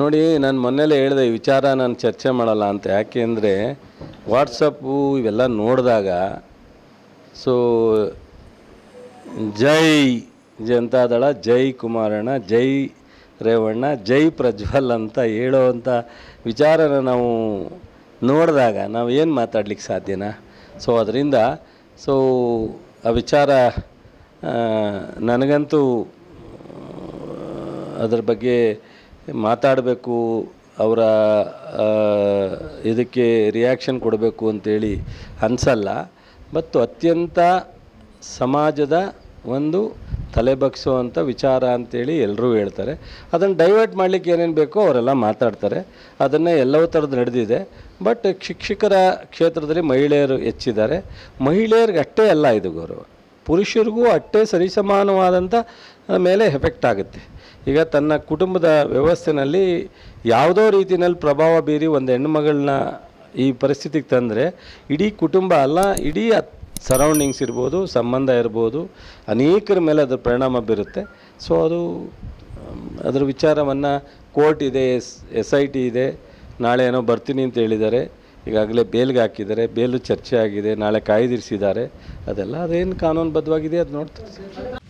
ನೋಡಿ, ನಾನು ಮೊನ್ನೆಲೇ ಹೇಳಿದೆ, ಈ ವಿಚಾರ ನಾನು ಚರ್ಚೆ ಮಾಡಲ್ಲ ಅಂತ. ಯಾಕೆ ಅಂದರೆ ವಾಟ್ಸಪ್ಪು ಇವೆಲ್ಲ ನೋಡಿದಾಗ ಸೊ ಜೈ ಜನತಾದಳ ಜೈ ಕುಮಾರಣ್ಣ, ಜೈ ರೇವಣ್ಣ, ಜೈ ಪ್ರಜ್ವಲ್ ಅಂತ ಹೇಳೋವಂಥ ವಿಚಾರನ ನಾವು ನೋಡಿದಾಗ ನಾವು ಏನು ಮಾತಾಡ್ಲಿಕ್ಕೆ ಸಾಧ್ಯನಾ? ಸೊ ಅದರಿಂದ ಸೊ ಆ ವಿಚಾರ ನನಗಂತೂ ಅದ್ರ ಬಗ್ಗೆ ಮಾತಾಡಬೇಕು, ಅವರ ಇದಕ್ಕೆ ರಿಯಾಕ್ಷನ್ ಕೊಡಬೇಕು ಅಂತೇಳಿ ಅನಿಸಲ್ಲ. ಮತ್ತು ಅತ್ಯಂತ ಸಮಾಜದ ಒಂದು ತಲೆಬಗ್ಸುವಂಥ ವಿಚಾರ ಅಂತೇಳಿ ಎಲ್ಲರೂ ಹೇಳ್ತಾರೆ. ಅದನ್ನು ಡೈವರ್ಟ್ ಮಾಡಲಿಕ್ಕೆ ಏನೇನು ಬೇಕೋ ಅವರೆಲ್ಲ ಮಾತಾಡ್ತಾರೆ. ಅದನ್ನೇ ಎಲ್ಲವೂ ಥರದ್ದು ನಡೆದಿದೆ. ಬಟ್ ಶಿಕ್ಷಕರ ಕ್ಷೇತ್ರದಲ್ಲಿ ಮಹಿಳೆಯರು ಹೆಚ್ಚಿದ್ದಾರೆ. ಮಹಿಳೆಯರಿಗೆ ಅಷ್ಟೇ ಅಲ್ಲ ಇದು ಗೌರವ. ಪುರುಷರಿಗೂ ಅಷ್ಟೇ ಸರಿಸಮಾನವಾದಂಥ ಮೇಲೆ ಎಫೆಕ್ಟ್ ಆಗುತ್ತೆ. ಈಗ ತನ್ನ ಕುಟುಂಬದ ವ್ಯವಸ್ಥೆನಲ್ಲಿ ಯಾವುದೋ ರೀತಿಯಲ್ಲಿ ಪ್ರಭಾವ ಬೀರಿ ಒಂದು ಹೆಣ್ಣುಮಗಳನ್ನ ಈ ಪರಿಸ್ಥಿತಿಗೆ ತಂದರೆ ಇಡೀ ಕುಟುಂಬ ಅಲ್ಲ, ಇಡೀ ಸರೌಂಡಿಂಗ್ಸ್ ಇರ್ಬೋದು, ಸಂಬಂಧ ಇರ್ಬೋದು, ಅನೇಕರ ಮೇಲೆ ಅದರ ಪರಿಣಾಮ ಬೀರುತ್ತೆ. ಸೊ ಅದು ಅದರ ವಿಚಾರವನ್ನು ಕೋರ್ಟ್ ಇದೆ, ಎಸ್ ಎಸ್ ಐ ಟಿ ಇದೆ. ನಾಳೆ ಏನೋ ಬರ್ತೀನಿ ಅಂತ ಹೇಳಿದ್ದಾರೆ. ಈಗಾಗಲೇ ಬೇಲ್ಗೆ ಹಾಕಿದ್ದಾರೆ, ಬೇಲು ಚರ್ಚೆ ಆಗಿದೆ ನಾಳೆ ಕಾಯ್ದಿರಿಸಿದ್ದಾರೆ. ಅದೆಲ್ಲ ಅದೇನು ಕಾನೂನುಬದ್ಧವಾಗಿದೆ ಅದು ನೋಡ್ತಾರೆ